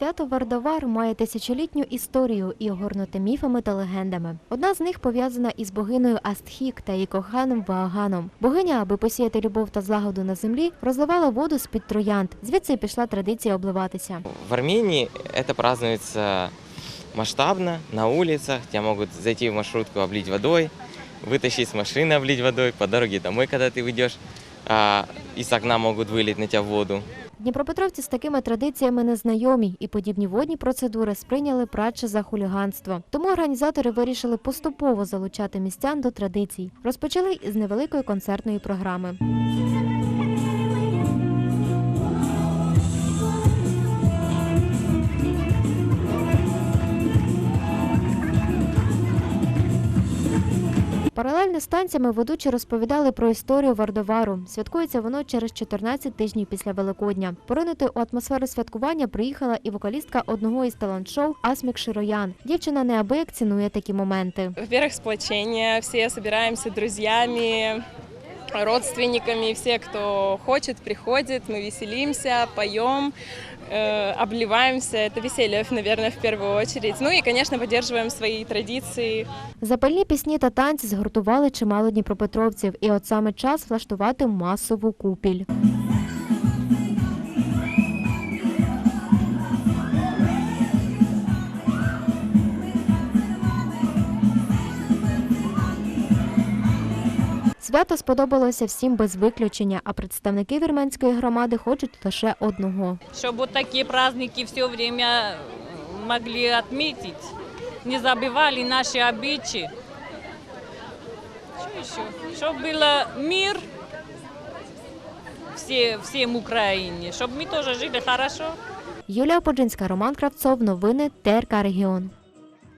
Свято Вардавар має тисячолітню історію і огорнуте міфами та легендами. Одна з них пов'язана із богиною Астхік та її коханим Вааганом. Богиня, аби посіяти любов та злагоду на землі, розливала воду з під троянд. Звідси й пішла традиція обливатися. В Армении это празднуется масштабно, на улицах. Тебя могут зайти в маршрутку, облить водой, вытащить с машины, облить водой, по дороге домой, когда ты выйдешь, из окна можуть вылить в воду. Дніпропетровці з такими традиціями не знайомі, і подібні водні процедури сприйняли радше за хуліганство. Тому організатори вирішили поступово залучати містян до традицій. Розпочали із невеликої концертної програми. Паралельно з танцями ведучі розповідали про історію Вардовару. Святкується воно через 14 тижнів після Великодня. Поринути у атмосферу святкування приїхала і вокалістка одного із талант-шоу Асмік Широян. Дівчина неабияк цінує такі моменти. Во-первых, сплочення, всі збираємося друзьями, родственниками. Все, кто хочет, приходит. Мы веселимся, поем, э, обливаемся. Это веселье, наверное, в первую очередь. Ну и, конечно, поддерживаем свои традиции. Запальні пісні та танці згуртували чимало дніпропетровців, і от саме час влаштувати масову купіль. Свято сподобалося всім без виключення, а представники вірменської громади хочуть лише одного. чтобы вот такие праздники все время могли отметить, не забывали наши обычаи. Что еще? Чтобы было мир все, всем Украине, чтобы мы тоже жили хорошо. Юлія Поджинська, Роман Кравцов. Новини ТРК Регіон.